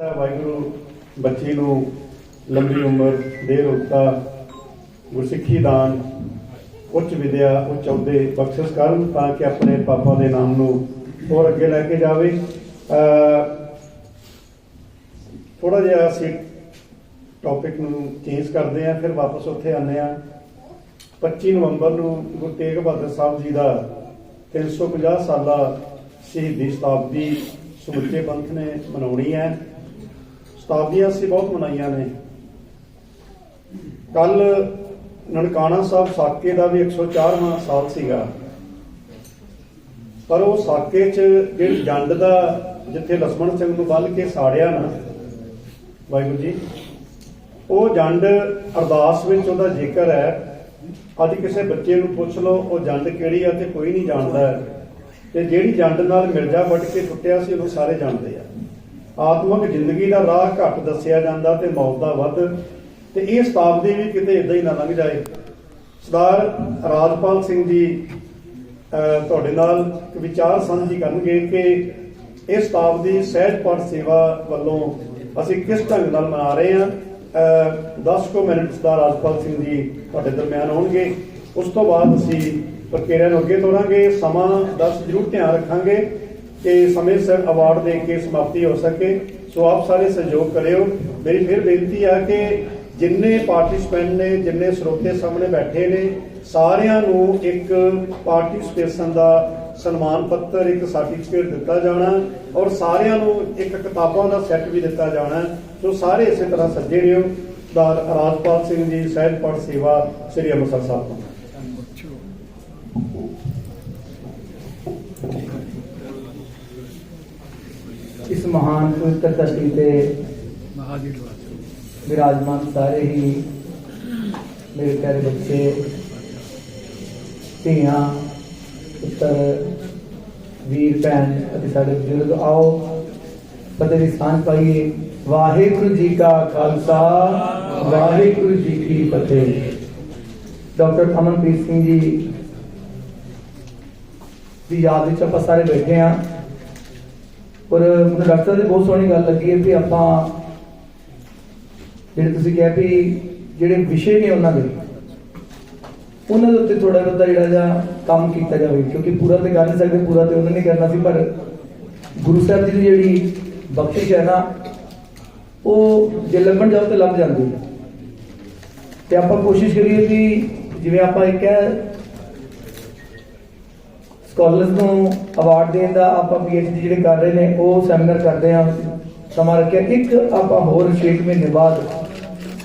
ਹੈ ਵਾਹਿਗੁਰੂ ਬੱਚੀ ਨੂੰ ਲੰਬੀ ਉਮਰ ਦੇ ਰੋਗਤਾ ਗੁਰਸਿੱਖੀ ਦਾਨ, ਉੱਚ ਵਿਦਿਆ, ਉੱਚ ਅਹੁਦੇ ਬਖਸ਼ਿਸ਼ ਕਰਨ ਤਾਂ ਕਿ ਆਪਣੇ ਪਾਪਾ ਦੇ ਨਾਮ ਨੂੰ ਹੋਰ ਅੱਗੇ ਲੈ ਕੇ ਜਾਵੇ। ਥੋੜਾ ਜਿਹਾ ਅਸੀਂ ਟੌਪਿਕ ਨੂੰ ਚੇਂਜ ਕਰਦੇ ਹਾਂ, ਫਿਰ ਵਾਪਸ ਉੱਥੇ ਆਉਂਦੇ ਹਾਂ। 25 ਨਵੰਬਰ ਨੂੰ ਗੁਰੂ ਤੇਗ ਬਹਾਦਰ ਸਾਹਿਬ ਜੀ ਦਾ 350 ਸਾਲਾ ਸ਼ਹੀਦੀ ਸ਼ਤਾਬਦੀ ਸਮੁੱਚੇ ਪੰਥ ਨੇ ਮਨਾਉਣੀ ਹੈ। ਸ਼ਤਾਬਦੀਆਂ ਅਸੀਂ ਬਹੁਤ ਮਨਾਈਆਂ ਨੇ। ਕੱਲ ਨਨਕਾਣਾ ਸਾਹਿਬ ਸਾਕੇ ਦਾ ਵੀ 104ਵਾਂ ਸਾਲ ਸੀਗਾ। ਪਰ ਉਹ ਸਾਕੇ 'ਚ ਜਿਹੜੀ ਜੰਡ ਦਾ ਜਿੱਥੇ ਲਸਮਣ ਸਿੰਘ ਨੂੰ ਬੰਨ ਕੇ ਸਾੜਿਆ ਨਾ, ਵਾਹਿਗੁਰੂ ਜੀ, ਉਹ ਜੰਡ ਅਰਦਾਸ ਵਿੱਚ ਉਹਦਾ ਜ਼ਿਕਰ ਹੈ। ਅੱਜ ਕਿਸੇ ਬੱਚੇ ਨੂੰ ਪੁੱਛ ਲਓ, ਉਹ ਜੰਡ ਕਿਹੜੀ ਆ ਤੇ ਕੋਈ ਨਹੀਂ ਜਾਣਦਾ। ਤੇ ਜਿਹੜੀ ਜੰਡ ਨਾਲ ਮਿਰਜ਼ਾ ਵੱਟ ਕੇ ਟੁੱਟਿਆ ਸੀ, ਉਹਨੂੰ ਸਾਰੇ ਜਾਣਦੇ ਆ। ਆਤਮਿਕ ਜ਼ਿੰਦਗੀ ਦਾ ਰਾਹ ਘੱਟ ਦੱਸਿਆ ਜਾਂਦਾ ਤੇ ਮੌਤ ਦਾ ਵੱਧ। ਤੇ ਇਹ ਸ਼ਤਾਬਦੀ ਵੀ ਕਿਤੇ ਇਦਾਂ ਹੀ ਨਾ ਲੰਘ ਜਾਏ। ਸਰਦਾਰ ਰਾਜਪਾਲ ਸਿੰਘ ਜੀ ਤੁਹਾਡੇ ਨਾਲ ਵਿਚਾਰ ਸਾਂਝੀ ਕਰਨਗੇ ਕਿ ਇਹ ਸ਼ਤਾਬਦੀ ਸਹਿਜ ਪਾਠ ਸੇਵਾ ਵੱਲੋਂ ਅਸੀਂ ਕਿਸ ਢੰਗ ਨਾਲ ਮਨਾ ਰਹੇ ਹਾਂ। ਅਹ 10 ਕੁ ਮਿੰਟ ਸਰਦਾਰ ਰਾਜਪਾਲ ਸਿੰਘ ਜੀ ਤੁਹਾਡੇ ਦਰਮਿਆਨ ਹੋਣਗੇ। ਉਸ ਤੋਂ ਬਾਅਦ ਅਸੀਂ ਪ੍ਰਕਿਰਿਆ ਨੂੰ ਅੱਗੇ ਤੋਰਾਂਗੇ। ਸਮਾਂ ਦਾ ਜ਼ਰੂਰ ਧਿਆਨ ਰੱਖਾਂਗੇ। ਕਿ ਸਮੇਂ ਸਿਰ ਅਵਾਰਡ ਦੇ ਕੇ ਸਮਾਪਤੀ ਹੋ ਸਕੇ। ਸੋ ਆਪ ਸਾਰੇ ਸਹਿਯੋਗ ਕਰਿਓ। ਮੇਰੀ ਫਿਰ ਬੇਨਤੀ ਆ ਕਿ ਜਿੰਨੇ ਪਾਰਟਿਸਪੈਂਟ ਨੇ, ਜਿੰਨੇ ਸਰੋਤੇ ਸਾਹਮਣੇ ਬੈਠੇ ਨੇ, ਸਾਰਿਆਂ ਨੂੰ ਇੱਕ ਪਾਰਟਿਸਪੇਸ਼ਨ ਦਾ ਸਨਮਾਨ ਪੱਤਰ, ਇੱਕ ਸਰਟੀਫਿਕੇਟ ਦਿੱਤਾ ਜਾਣਾ ਔਰ ਸਾਰਿਆਂ ਨੂੰ ਇੱਕ ਕਿਤਾਬਾਂ ਦਾ ਸੈੱਟ ਵੀ ਦਿੱਤਾ ਜਾਣਾ। ਸੋ ਸਾਰੇ ਇਸੇ ਤਰ੍ਹਾਂ ਸੱਜੇ ਰਹੋ ਦਾ ਰਾਜਪਾਲ ਸਿੰਘ ਜੀ, ਸਹਿਜ ਸੇਵਾ ਸ੍ਰੀ ਅੰਮ੍ਰਿਤਸਰ ਸਾਹਿਬ ਤੋਂ ਇਸ ਮਹਾਨ ਪਵਿੱਤਰ ਧਰਤੀ ਤੇ ਵਿਰਾਜਮਾਨ ਸਾਰੇ ਹੀ ਮੇਰੇ ਪਿਆਰੇ ਬੱਚੇ, ਧੀਆਂ, ਪੁੱਤਰ, ਵੀਰ, ਭੈਣ ਅਤੇ ਸਾਡੇ ਬਜ਼ੁਰਗ, ਆਓ ਫਤਿਹ ਦੀ ਸਾਂਝ ਪਾਈਏ। ਵਾਹਿਗੁਰੂ ਜੀ ਕਾ ਖਾਲਸਾ, ਵਾਹਿਗੁਰੂ ਜੀ ਕੀ ਫਤਿਹ। ਡਾਕਟਰ ਅਮਨਪ੍ਰੀਤ ਸਿੰਘ ਜੀ ਦੀ ਯਾਦ ਵਿੱਚ ਆਪਾਂ ਸਾਰੇ ਬੈਠੇ ਹਾਂ। ਔਰ ਮੈਨੂੰ ਡਾਕਟਰ ਦੀ ਬਹੁਤ ਸੋਹਣੀ ਗੱਲ ਲੱਗੀ ਹੈ ਵੀ ਆਪਾਂ ਜਿਹੜੇ ਤੁਸੀਂ ਕਿਹਾ ਵੀ ਜਿਹੜੇ ਵਿਸ਼ੇ ਨੇ ਉਹਨਾਂ ਦੇ ਉਹਨਾਂ ਦੇ ਉੱਤੇ ਥੋੜਾ ਬਹੁਤਾ ਜਿਹੜਾ ਜਿਹਾ ਕੰਮ ਕੀਤਾ ਜਾਵੇ, ਕਿਉਂਕਿ ਪੂਰਾ ਤੇ ਕਰ ਨਹੀਂ ਸਕਦੇ, ਪੂਰਾ ਤੇ ਉਹਨਾਂ ਨੇ ਕਰਨਾ ਸੀ, ਪਰ ਗੁਰੂ ਸਾਹਿਬ ਜੀ ਦੀ ਜਿਹੜੀ ਬਖਸ਼ਿਸ਼ ਹੈ ਨਾ, ਉਹ ਜੇ ਲੱਭਣ ਜਾਓ ਤੇ ਲੱਭ ਜਾਂਦੀ ਹੈ। ਤੇ ਆਪਾਂ ਕੋਸ਼ਿਸ਼ ਕਰੀਏ ਕਿ ਜਿਵੇਂ ਆਪਾਂ ਇੱਕ ਹੈ ਸਕਾਲਰਸ ਨੂੰ ਅਵਾਰਡ ਦੇਣ ਦਾ ਆਪਾਂ ਪੀਐਚਡੀ ਜਿਹੜੇ ਕਰ ਰਹੇ ਨੇ, ਉਹ ਸੈਮੀਨਾਰ ਕਰਦੇ ਹਾਂ ਸਮਾਂ ਰੱਖਿਆ। ਇੱਕ ਆਪਾਂ ਹੋਰ 6 ਮਹੀਨੇ ਬਾਅਦ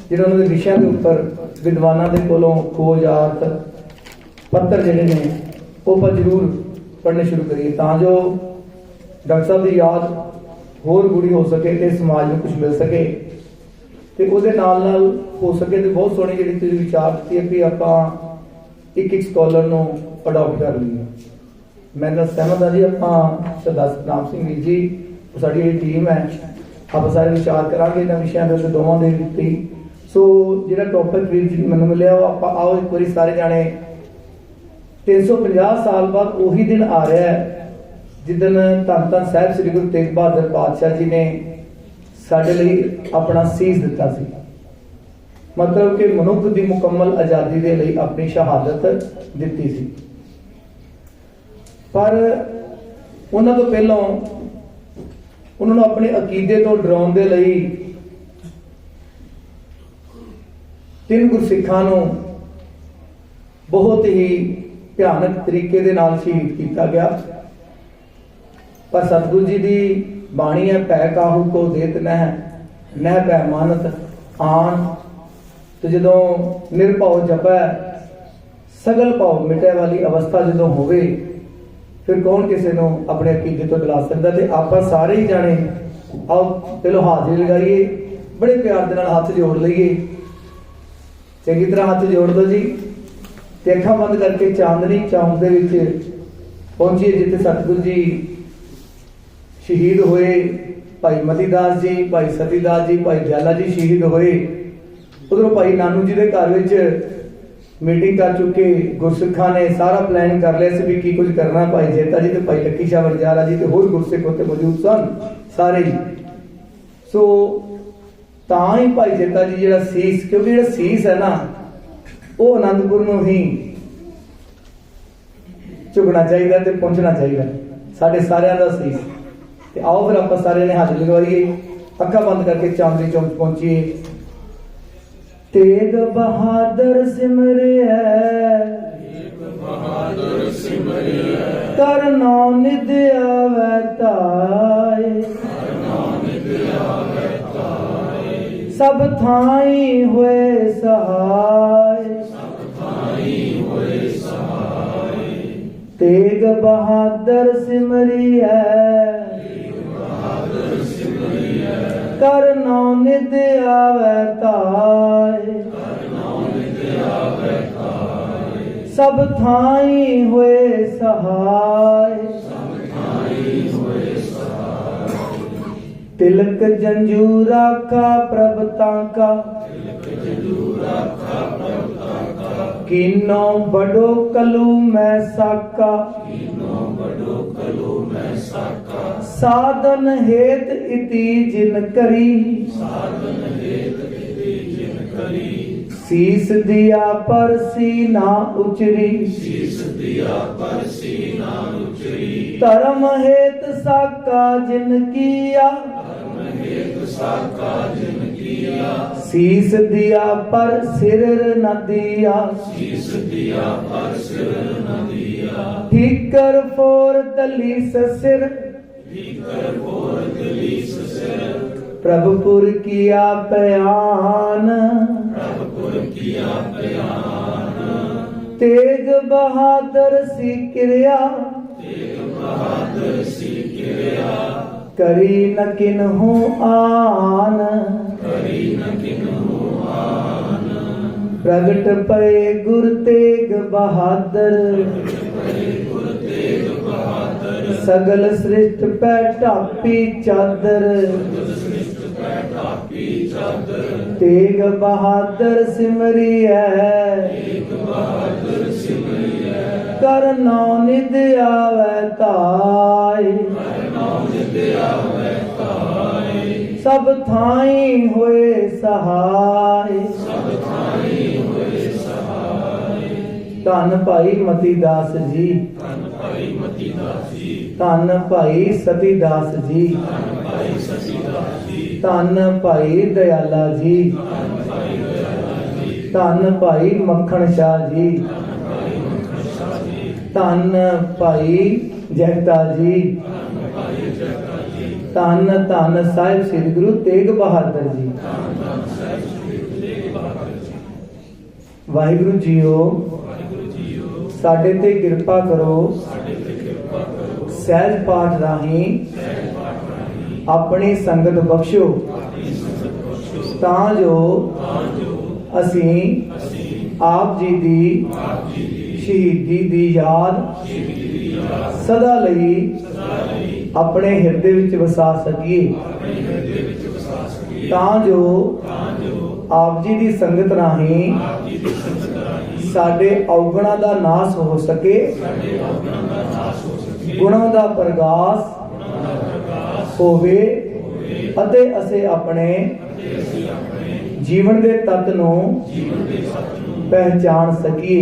ਜਿਹੜਾ ਉਹਨਾਂ ਦੇ ਵਿਸ਼ਿਆਂ ਦੇ ਉੱਪਰ ਵਿਦਵਾਨਾਂ ਦੇ ਕੋਲੋਂ ਖੋਜ ਖੋਜਾਤ ਪੱਤਰ ਜਿਹੜੇ ਨੇ, ਉਹ ਆਪਾਂ ਜ਼ਰੂਰ ਪੜ੍ਹਨੇ ਸ਼ੁਰੂ ਕਰੀਏ ਤਾਂ ਜੋ ਡਾਕਟਰ ਸਾਹਿਬ ਦੀ ਯਾਦ ਹੋਰ ਗੂੜੀ ਹੋ ਸਕੇ ਤੇ ਸਮਾਜ ਨੂੰ ਕੁਝ ਮਿਲ ਸਕੇ। ਤੇ ਉਹਦੇ ਨਾਲ ਨਾਲ ਹੋ ਸਕੇ ਤੇ ਬਹੁਤ ਸੋਹਣੀ ਜਿਹੜੀ ਤੁਸੀਂ ਵਿਚਾਰ ਦਿੱਤੀ ਹੈ ਕਿ ਆਪਾਂ ਇੱਕ ਇੱਕ ਸਕਾਲਰ ਨੂੰ ਅਡਾਪਟ ਕਰ ਲਈਏ। ਮੈਂ ਤਾਂ ਸਹਿਮਤ ਹਾਂ ਜੀ, ਆਪਾਂ ਸਰਦਾਰ ਸਤਨਾਮ ਸਿੰਘ ਵੀਰ ਜੀ ਸਾਡੀ ਜਿਹੜੀ ਟੀਮ ਹੈ, ਆਪਾਂ ਸਾਰੇ ਵਿਚਾਰ ਕਰਾਂਗੇ ਇਹਨਾਂ ਵਿਸ਼ਿਆਂ ਦੇ ਦੋਵਾਂ ਦੇ ਉੱਤੇ ਸੋ ਜਿਹੜਾ ਟੌਪਿਕ ਵੀਰ ਜੀ ਮੈਨੂੰ ਮਿਲਿਆ, ਉਹ ਆਪਾਂ ਆਓ ਇੱਕ ਵਾਰੀ ਸਾਰੇ ਜਾਣੇ। 350 ਸਾਲ ਬਾਅਦ ਉਹੀ ਦਿਨ ਆ ਰਿਹਾ ਹੈ ਜਿੱਦਨ ਧੰਨ ਧੰਨ ਸਾਹਿਬ ਸ੍ਰੀ ਗੁਰੂ ਤੇਗ ਬਹਾਦਰ ਪਾਤਸ਼ਾਹ ਜੀ ਨੇ ਸਾਡੇ ਲਈ ਆਪਣਾ ਸੀਸ ਦਿੱਤਾ ਸੀ। ਮਤਲਬ ਕਿ ਮਨੁੱਖ ਦੀ ਮੁਕੰਮਲ ਆਜ਼ਾਦੀ ਦੇ ਲਈ ਆਪਣੀ ਸ਼ਹਾਦਤ ਦਿੱਤੀ ਸੀ। ਪਰ ਉਹਨਾਂ ਤੋਂ ਪਹਿਲਾਂ ਉਹਨਾਂ ਨੂੰ ਆਪਣੇ ਅਕੀਦੇ ਤੋਂ ਡਰਾਉਣ ਦੇ ਲਈ ਤਿੰਨ ਗੁਰਸਿੱਖਾਂ ਨੂੰ ਬਹੁਤ ਹੀ ਭਿਆਨਕ ਤਰੀਕੇ ਦੇ ਨਾਲ ਸ਼ਹੀਦ ਕੀਤਾ ਗਿਆ। ਪਰ ਸਤਿਗੁਰੂ ਜੀ ਦੀ ਬਾਣੀ ਹੈ, ਭੈ ਕਾਹੂ ਕੋ ਦੇਤ ਨਹਿ ਨਹਿ ਪੈ ਮਾਨਤ ਆਣ। ਤੇ ਜਦੋਂ ਨਿਰਭਉ ਜਪੈ, ਸਗਲ ਭਉ ਮਿਟੇ ਵਾਲੀ ਅਵਸਥਾ ਜਦੋਂ ਹੋਵੇ ਫਿਰ ਕੌਣ ਕਿਸੇ ਨੂੰ ਆਪਣੇ ਅਕੀਦੇ ਤੋਂ ਦਿਲਾ ਸਕਦਾ? ਤੇ ਆਪਾਂ ਸਾਰੇ ਹੀ ਜਾਣੇ ਆਓ, ਚਲੋ ਹਾਜ਼ਰੀ ਲਗਾਈਏ, ਬੜੇ ਪਿਆਰ ਦੇ ਨਾਲ ਹੱਥ ਜੋੜ ਲਈਏ। ਚੰਗੀ ਤਰ੍ਹਾਂ ਹੱਥ ਜੋੜ ਦਿਓ ਜੀ। ਤੇ ਅੱਖਾਂ ਬੰਦ ਕਰਕੇ ਚਾਂਦਨੀ ਚੌਂਕ ਦੇ ਵਿੱਚ ਪਹੁੰਚੀਏ, ਜਿੱਥੇ ਸਤਿਗੁਰੂ ਜੀ ਸ਼ਹੀਦ ਹੋਏ। ਭਾਈ ਮਤੀਦਾਸ ਜੀ, ਭਾਈ ਸਤੀਦਾਸ ਜੀ, ਭਾਈ ਦਿਆਲਾ ਜੀ ਸ਼ਹੀਦ ਹੋਏ। ਉਧਰੋਂ ਭਾਈ ਨਾਨੂ ਜੀ ਦੇ ਘਰ ਵਿੱਚ ਮੀਟਿੰਗ ਕਰ ਚੁੱਕੇ, ਗੁਰਸਿੱਖਾਂ ਨੇ ਸਾਰਾ ਪਲਾਨ ਕਰ ਲਿਆ ਸੀ ਵੀ ਕੀ ਕੁਝ ਕਰਨਾ ਭਾਈ ਜੇਤਾ ਜੀ ਤੇ ਭਾਈ ਲੱਕੀ ਸ਼ਾਹ ਵਰਜਾਰਾ ਜੀ ਤੇ ਹੋਰ ਗੁਰਸਿੱਖ ਉੱਥੇ ਮੌਜੂਦ ਸਨ, ਸਾਰੇ ਹੀ। ਸੋ ਤਾਂ ਹੀ ਭਾਈ ਜੇਤਾ ਜੀ ਜਿਹੜਾ ਸੀਸ, ਕਿਉਂਕਿ ਜਿਹੜਾ ਸੀਸ ਹੈ ਨਾ, ਉਹ ਅਨੰਦਪੁਰ ਨੂੰ ਹੀ ਝੁਕਣਾ ਚਾਹੀਦਾ ਤੇ ਪਹੁੰਚਣਾ ਚਾਹੀਦਾ। ਸਾਡੇ ਸਾਰਿਆਂ ਦਾ ਸੀਸ। ਤੇ ਆਓ ਫਿਰ ਆਪਾਂ ਸਾਰਿਆਂ ਨੇ ਹੱਥ ਲਗਵਾਈਏ ਅੱਖਾਂ ਬੰਦ ਕਰਕੇ ਚਾਂਦਨੀ ਚੌਂਕ ਪਹੁੰਚੀਏ। ਤੇਗ ਬਹਾਦਰ ਸਿਮਰਿਆ ਬਹਾਦਰ ਸਿਮਰਿਆ ਕਰਨੋ ਨਿਦ ਆਵੈ ਤਾਏ। ਸਭ ਥਾਈ ਹੋਏ ਸਹਾਈ ਤੇਗ ਬਹਾਦਰ ਸਿਮਰਿਐ ਕਰਨੋ ਨਿਦ ਆਵੈ ਤਾਏ। ਸਭ ਥਾਈ ਹੋਏ ਸਹਾਈ ਤਿਲਕ ਜੰਜੂਰਾ ਕਾ ਪ੍ਰਭ ਤਾਂਕਾ ਕੀਨੋ ਬੜੋ ਕਲੂ ਮੈਂ ਸਾਕਾ। ਸਾਧਨ ਹੇਤ ਇਤੀ ਜਿਨ ਕਰੀ। ਸੀਸ ਦਿਆ ਪਰ ਸੀ ਨਾ ਉਚਰੀ ਸੀਸ ਦਿਆ ਪਰ ਸੀਨਾ ਉਚਰੀ। ਧਰਮ ਹੇਤ ਸਾਕਾ ਜਿਨ ਕੀਆ। ਸਾਕਾ ਜਿਨ ਕੀਆ ਸੀਸ ਦਿਆ ਪਰ ਸਿਰ ਨ ਦਿਆ। ਸੀਸ ਦਿਆ ਪਰ ਸਿਰ ਨ ਦਿਆ। ਠੀਕਰ ਫੋਰ ਤਲੀ ਸਿਰ। ਕਰ ਹੋਰ ਦਲੀਸ ਸਿਰ। ਪ੍ਰਭਪੁਰ ਕੀਆ ਪਿਆਨ ਪ੍ਰਭਪੁਰ ਕੀਆ ਪਿਆਨ ਤੇਗ ਬਹਾਦਰ ਸੀ ਕਿਰਿਆ। ਤੇਗ ਬਹਾਦਰ ਸੀ ਕਿਰਿਆ। ਕਰੀ ਨ ਕਿਨਹੂ ਆਨ। ਕਰੀ ਨ ਕਿਨਹੂ ਆਨ। ਪ੍ਰਗਟ ਪਏ ਗੁਰ ਤੇਗ ਬਹਾਦਰ। ਸਗਲ ਸ੍ਰਿਸ਼ਟ ਪੈ ਢਾਪੀ ਚਾਦਰ। ਤੇਗ ਬਹਾਦਰ ਸਿਮਰਿਐ। ਤੇਗ ਬਹਾਦਰ ਸਿਮਰਿਆ ਕਰਨੋ ਨਿਦ ਆਵੈ ਤਾਈ ਨਾਮ ਜਿਤਿਆ ਹੋਇ ਸਭ ਥਾਈ ਹੋਏ ਸਹਾਈ। ਸਭ ਥਾਈ ਹੋਏ ਸਹਾਈ ਧੰਨ ਭਾਈ ਮਤੀ ਦਾਸ ਜੀ। ਧੰਨ ਭਾਈ ਮਤੀ ਦਾਸ ਜੀ ਧੰਨ ਭਾਈ ਸਤੀ ਦਾਸ ਜੀ। ਧੰਨ ਭਾਈ ਸਤੀ ਦਾਸ ਜੀ ਧੰਨ ਭਾਈ ਦਇਆਲਾ ਜੀ ਧੰਨ ਭਾਈ ਦਇਆਲਾ ਜੀ ਧੰਨ ਭਾਈ ਮੱਖਣ ਸ਼ਾਹ ਜੀ। ਧੰਨ ਭਾਈ ਮੱਖਣ ਸ਼ਾਹ ਜੀ। ਧੰਨ ਭਾਈ ਜਗਤਾ ਜੀ। ਧੰਨ ਧੰਨ ਸਾਹਿਬ ਸ੍ਰੀ ਗੁਰੂ ਤੇਗ ਬਹਾਦਰ ਜੀ। ਧੰਨ ਜੀ ਵਾਹਿਗੁਰੂ ਜੀਓ, ਸਾਡੇ ਤੇ ਕਿਰਪਾ ਕਰੋ। ਸਹਿਜ ਪਾਠ ਰਾਹੀਂ ਆਪਣੀ ਸੰਗਤ ਬਖਸ਼ੋ ਤਾਂ ਜੋ ਅਸੀਂ ਆਪ ਜੀ ਦੀ ਸ਼ਹੀਦੀ ਦੀ ਯਾਦ ਸਦਾ ਲਈ ਆਪਣੇ ਹਿਰਦੇ ਵਿੱਚ ਵਸਾ ਸਕੀਏ। ਤਾਂ ਜੋ ਆਪ ਜੀ ਦੀ ਸੰਗਤ ਰਾਹੀਂ ਸਾਡੇ ਔਗਣਾਂ ਦਾ ਨਾਸ ਹੋ ਸਕੇ। ਗੁਣਾਂ ਦਾ ਪ੍ਰਗਾਸ ਹੋਵੇ ਅਤੇ ਅਸੀਂ ਆਪਣੇ ਜੀਵਨ ਦੇ ਤੱਤ ਨੂੰ ਜੀਵਨ ਪਹਿਚਾਨ ਸਕੀਏ।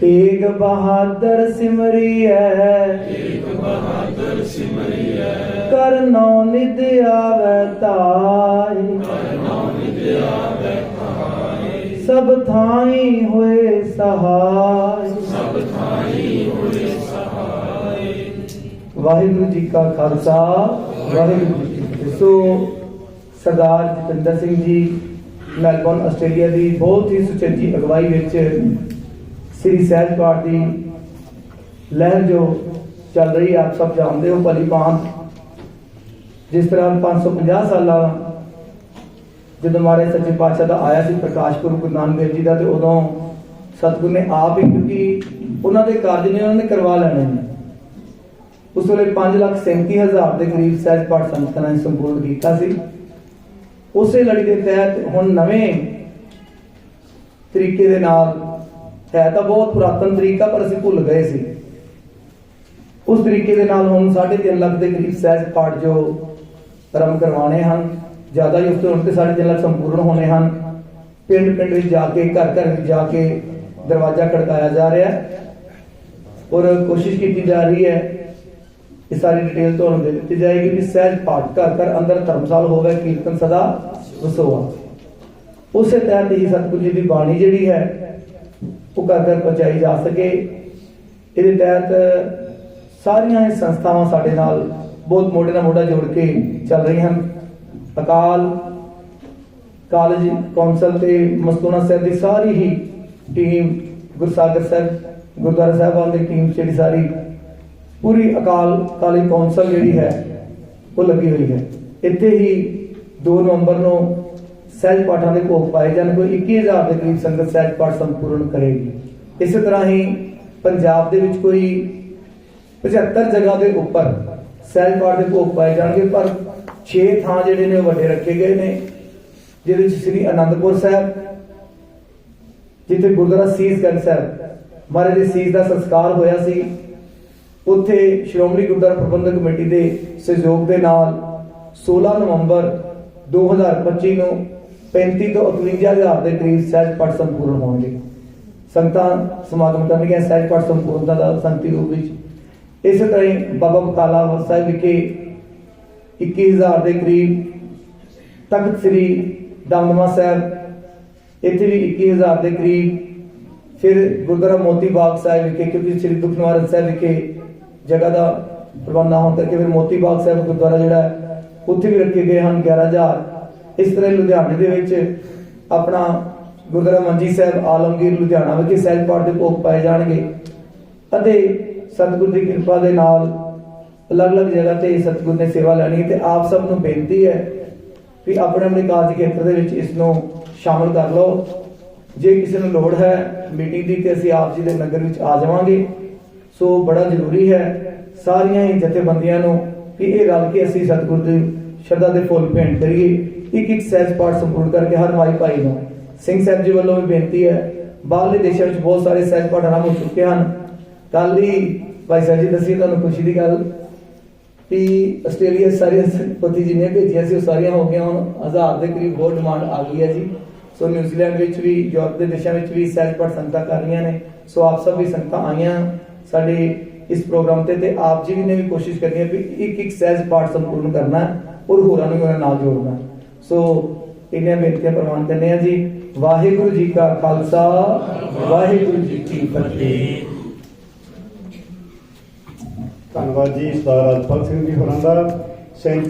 ਤੇਗ ਬਹਾਦਰ ਸਿਮਰਿਐ। ਤੇਗ ਬਹਾਦਰ ਸਿਮਰਿਐ ਕਰਨੋ ਨਿਦ ਆਵੈ ਤਾਈ ਨਾਮ ਵਿਦਿਆ ਬੈਠਾਈ ਸਭ ਥਾਈ ਹੋਏ ਸਹਾਈ। ਸਭ ਥਾਈ ਹੋਏ ਸਹਾਈ ਵਾਹਿਗੁਰੂ ਜੀ ਕਾ ਖਾਲਸਾ, ਵਾਹਿਗੁਰੂ ਜੀ ਕੀ ਫਤਿਹ। ਸੋ, ਸਰਦਾਰ ਜਤਿੰਦਰ ਸਿੰਘ ਜੀ, ਮੈਲਬੌਰਨ, ਆਸਟ੍ਰੇਲੀਆ ਦੀ ਬਹੁਤ ਹੀ ਸੁਚੱਜੀ ਅਗਵਾਈ ਵਿੱਚ ਸ੍ਰੀ ਸਹਿਜ ਪਾਠ ਦੀ ਲਹਿਰ ਜੋ ਚੱਲ ਰਹੀ ਹੈ, ਆਪ ਸਭ ਜਾਣਦੇ ਹੋ ਭਲੀ ਭਾਂਤ। ਜਿਸ ਤਰ੍ਹਾਂ 550 ਸਾਲਾਂ ਜਦੋਂ ਮਹਾਰਾਜ ਸੱਚੇ ਪਾਤਸ਼ਾਹ ਦਾ ਆਇਆ ਸੀ ਪ੍ਰਕਾਸ਼ ਪੁਰਬ ਗੁਰੂ ਨਾਨਕ ਦੇਵ ਜੀ ਦਾ ਤੇ ਉਦੋਂ ਸਤਿਗੁਰ ਨੇ ਆਪ ਹੀ ਕਿਉਂਕਿ ਉਹਨਾਂ ਦੇ ਕਾਰਜ ਨੇ ਉਹਨਾਂ ਨੇ ਕਰਵਾ ਲੈਣੇ ਨੇ। ਉਸ ਵੇਲੇ 5 ਲੱਖ 37 ਹਜ਼ਾਰ ਦੇ ਕਰੀਬ ਸਹਿਜ ਪਾਠ ਸੰਗਤਾਂ ਨੇ ਸੰਪੂਰਨ ਕੀਤਾ ਸੀ। ਉਸੇ ਲੜੀ ਦੇ ਤਹਿਤ ਹੁਣ ਨਵੇਂ ਤਰੀਕੇ ਦੇ ਨਾਲ ਹੈ ਤਾਂ ਬਹੁਤ ਪੁਰਾਤਨ ਤਰੀਕਾ ਪਰ ਅਸੀਂ ਭੁੱਲ ਗਏ ਸੀ। ਉਸ ਤਰੀਕੇ ਦੇ ਨਾਲ ਹੁਣ 3.5 ਲੱਖ ਦੇ ਕਰੀਬ ਸਹਿਜ ਪਾਠ ਜੋ ਆਰੰਭ ਕਰਵਾਉਣੇ ਹਨ, ਜ਼ਿਆਦਾ ਯੁਕਤ ਹੋਣ ਤੇ ਸਾਡੇ ਜ਼ਿਲ੍ਹਾ ਸੰਪੂਰਨ ਹੋਣੇ ਹਨ। ਪਿੰਡ ਪਿੰਡ ਵਿੱਚ ਜਾ ਕੇ, ਘਰ ਘਰ ਵਿੱਚ ਜਾ ਕੇ ਦਰਵਾਜ਼ਾ ਖੜਕਾਇਆ ਜਾ ਰਿਹਾ ਹੈ। ਔਰ ਕੋਸ਼ਿਸ਼ ਕੀਤੀ ਜਾ ਰਹੀ ਹੈ ਇਹ ਸਾਰੀ ਡਿਟੇਲ ਤੁਹਾਨੂੰ ਦੇ ਦਿੱਤੀ ਜਾਏਗੀ ਕਿ ਸਹਿਜ ਪਾਠ ਘਰ ਘਰ ਅੰਦਰ ਧਰਮਸਾਲ ਹੋਵੇ, ਕੀਰਤਨ ਸਦਾ ਵਸੋਆ ਉਸੇ ਤਹਿਤ ਹੀ ਸਤਿਗੁਰੂ ਜੀ ਦੀ ਬਾਣੀ ਜਿਹੜੀ ਹੈ, ਉਹ ਘਰ ਘਰ ਪਹੁੰਚਾਈ ਜਾ ਸਕੇ। ਇਹਦੇ ਤਹਿਤ ਸਾਰੀਆਂ ਇਹ ਸੰਸਥਾਵਾਂ ਸਾਡੇ ਨਾਲ ਬਹੁਤ ਮੋਢੇ ਨਾਲ ਮੋਢਾ ਜੋੜ ਕੇ ਚੱਲ ਰਹੀਆਂ ਹਨ। ਅਕਾਲ ਕਾਲਜ ਕੌਂਸਲ ਤੇ ਮਸਤੂਨਾ ਸਾਹਿਬ ਦੀ ਸਾਰੀ ਹੀ ਟੀਮ ਗੁਰਸਾਗਰ ਸਾਹਿਬ, ਗੁਰਦੁਆਰਾ ਸਾਹਿਬਾਨ ਦੀ ਟੀਮ ਜਿਹੜੀ ਸਾਰੀ ਪੂਰੀ ਅਕਾਲ ਕਾਲਜ ਕੌਂਸਲ ਜਿਹੜੀ ਹੈ, ਉਹ ਲੱਗੀ ਹੋਈ ਹੈ। ਇੱਥੇ ਹੀ 2 ਨਵੰਬਰ ਨੂੰ ਸਹਿਜ ਪਾਠਾਂ ਦੇ ਭੋਗ ਪਾਏ ਜਾਣ, ਕੋਈ 21000 ਦੇ ਕਰੀਬ ਸੰਗਤ ਸਹਿਜ ਪਾਠ ਸੰਪੂਰਨ ਕਰੇਗੀ। ਇਸੇ ਤਰ੍ਹਾਂ ਹੀ ਪੰਜਾਬ ਦੇ ਵਿੱਚ ਕੋਈ 75 ਜਗ੍ਹਾ ਦੇ ਉੱਪਰ ਸਹਿਜ ਪਾਠ ਦੇ ਭੋਗ ਪਾਏ ਜਾਣਗੇ, ਪਰ 6 ਥਾਂ ਜਿਹੜੇ ਨੇ ਉਹ ਵੱਡੇ ਰੱਖੇ ਗਏ ਨੇ, ਜਿਹਦੇ ਵਿੱਚ ਸ੍ਰੀ ਅਨੰਦਪੁਰ ਸਾਹਿਬ, ਜਿੱਥੇ ਗੁਰਦੁਆਰਾ ਸੀਸਗੰਜ ਸਾਹਿਬ, ਮਹਾਰਾਜ ਦੇ ਸੀਸ ਦਾ ਸੰਸਕਾਰ ਹੋਇਆ ਸੀ, ਉੱਥੇ ਸ਼੍ਰੋਮਣੀ ਗੁਰਦੁਆਰਾ ਪ੍ਰਬੰਧਕ ਕਮੇਟੀ ਦੇ ਸਹਿਯੋਗ ਦੇ ਨਾਲ 16 ਨਵੰਬਰ 2025 ਨੂੰ 35 ਤੋਂ 51000 ਦੇ ਕਰੀਬ ਸਹਿਜ ਪਾਠ ਸੰਪੂਰਨ ਹੋਣਗੇ। ਸੰਗਤਾਂ ਸਮਾਗਮ ਕਰਨਗੀਆਂ ਸਹਿਜ ਪਾਠ ਸੰਪੂਰਨਤਾ ਦਾ ਸੰਤੀ ਰੂਪ ਵਿੱਚ। ਇਸੇ ਤਰ੍ਹਾਂ ਹੀ ਬਾਬਾ ਬਕਾਲਾ ਸਾਹਿਬ ਵਿਖੇ 21000 ਦੇ ਕਰੀਬ ਤਖਤ ਸ੍ਰੀ ਦਮਦਮਾ ਸਾਹਿਬ, ਇੱਥੇ ਵੀ 21000 ਦੇ ਕਰੀਬ ਫਿਰ ਗੁਰਦੁਆਰਾ ਮੋਤੀ ਬਾਗ ਸਾਹਿਬ ਵਿਖੇ, ਕਿਉਂਕਿ ਸ੍ਰੀ ਦੁੱਖ ਨਿਵਾਰਨ ਸਾਹਿਬ ਵਿਖੇ ਜਗ੍ਹਾ ਦਾ ਪ੍ਰਬੰਧ ਹੋਣ ਕਰਕੇ ਫਿਰ ਮੋਤੀ ਬਾਗ ਸਾਹਿਬ ਗੁਰਦੁਆਰਾ ਜਿਹੜਾ ਉੱਥੇ ਵੀ ਰੱਖੇ ਗਏ ਹਨ 11000 ਇਸ ਤਰ੍ਹਾਂ ਲੁਧਿਆਣੇ ਦੇ ਵਿੱਚ ਆਪਣਾ ਗੁਰਦੁਆਰਾ ਮੰਜੀ ਸਾਹਿਬ, ਆਲਮਗੀਰ ਲੁਧਿਆਣਾ ਵਿਖੇ ਸਹਿਜ ਪਾਠ ਦੇ ਭੋਗ ਪਾਏ ਜਾਣਗੇ। ਅਤੇ ਸਤਿਗੁਰ ਦੀ ਕਿਰਪਾ ਦੇ ਨਾਲ ਅਲੱਗ-ਅਲੱਗ ਜਗ੍ਹਾ ਤੇ ਸਤਿਗੁਰ ਨੇ ਸੇਵਾ ਲੈਣੀ ਹੈ ਤੇ ਆਪ ਸਭ ਨੂੰ ਬੇਨਤੀ ਹੈ ਵੀ ਆਪਣੇ ਆਪਣੇ ਕਾਰਜ ਖੇਤਰ ਦੇ ਵਿੱਚ ਇਸ ਨੂੰ ਸ਼ਾਮਲ ਕਰ ਲਓ। ਜੇ ਕਿਸੇ ਨੂੰ ਲੋੜ ਹੈ ਮੀਟਿੰਗ ਦੀ ਤੇ ਅਸੀਂ ਆਪ ਜੀ ਦੇ ਨਗਰ ਵਿੱਚ ਆ ਜਾਵਾਂਗੇ। ਸੋ ਬੜਾ ਜ਼ਰੂਰੀ ਹੈ ਸਾਰੀਆਂ ਹੀ ਜਥੇਬੰਦੀਆਂ ਨੂੰ ਕਿ ਇਹ ਰਲ ਕੇ ਅਸੀਂ ਸਤਿਗੁਰ ਦੀ ਸ਼ਰਧਾ ਦੇ ਫੁੱਲ ਭੇਂਟ ਕਰੀਏ। ਇੱਕ ਇੱਕ ਸਹਿਜ ਪਾਠ ਸੰਪੂਰਨ ਕਰਕੇ ਹਰ ਮਾਈ ਭਾਈ ਨੂੰ। ਸਿੰਘ ਸਾਹਿਬ ਜੀ ਵੱਲੋਂ ਵੀ ਬੇਨਤੀ ਹੈ, ਬਾਹਰਲੇ ਦੇਸ਼ਾਂ ਵਿੱਚ ਬਹੁਤ ਸਾਰੇ ਸਹਿਜ ਪਾਠ ਆਰੰਭ ਹੋ ਚੁੱਕੇ ਹਨ। ਕੱਲ ਹੀ ਭਾਈ ਸਾਹਿਬ ਜੀ ਦੱਸੀ ਤੁਹਾਨੂੰ ਖੁਸ਼ੀ ਦੀ ਗੱਲ ਵੀ ਆਸਟ੍ਰੇਲੀਆ ਸਾਰੀਆਂ ਪਤੀ ਜਿੰਨੀਆਂ ਭੇਜੀਆਂ ਸੀ ਉਹ ਸਾਰੀਆਂ ਹੋ ਗਈਆਂ ਹੁਣ ਹਜ਼ਾਰ ਦੇ ਕਰੀਬ ਹੋਰ ਡਿਮਾਂਡ ਆ ਗਈ ਹੈ ਜੀ। ਸੋ ਨਿਊਜ਼ੀਲੈਂਡ ਵਿੱਚ ਵੀ, ਯੂਰਪ ਦੇ ਦੇਸ਼ਾਂ ਵਿੱਚ ਵੀ ਸੈਲਫ ਪਰ ਸੰਗਤਾਂ ਕਰ ਰਹੀਆਂ ਨੇ। ਸੋ ਆਪ ਸਭ ਵੀ ਸੰਗਤਾਂ ਆਈਆਂ ਸਾਡੇ ਇਸ ਪ੍ਰੋਗਰਾਮ ਤੇ ਤੇ ਆਪ ਜੀ ਵੀ ਨੇ ਵੀ ਕੋਸ਼ਿਸ਼ ਕਰਨੀ ਹੈ ਵੀ ਇੱਕ ਇੱਕ ਸਹਿਜ ਪਾਠ ਸੰਪੂਰਨ ਕਰਨਾ ਔਰ ਹੋਰਾਂ ਨੂੰ ਉਹਨਾਂ ਨਾਲ ਜੋੜਨਾ ਸੋ ਇਹਨਾਂ ਬੇਨਤੀਆਂ ਪ੍ਰਵਾਨ ਕਰਨੇ ਆ ਜੀ। ਵਾਹਿਗੁਰੂ ਜੀ ਕਾ ਖਾਲਸਾ, ਵਾਹਿਗੁਰੂ ਜੀ ਕੀ ਫਤਿਹ। ਧੰਨਵਾਦ ਜੀ ਸਰਦਾਰ ਅਜਪਾਲ ਸਿੰਘ ਜੀ ਹੋਰਾਂ ਦਾ। ਸੈਂਚ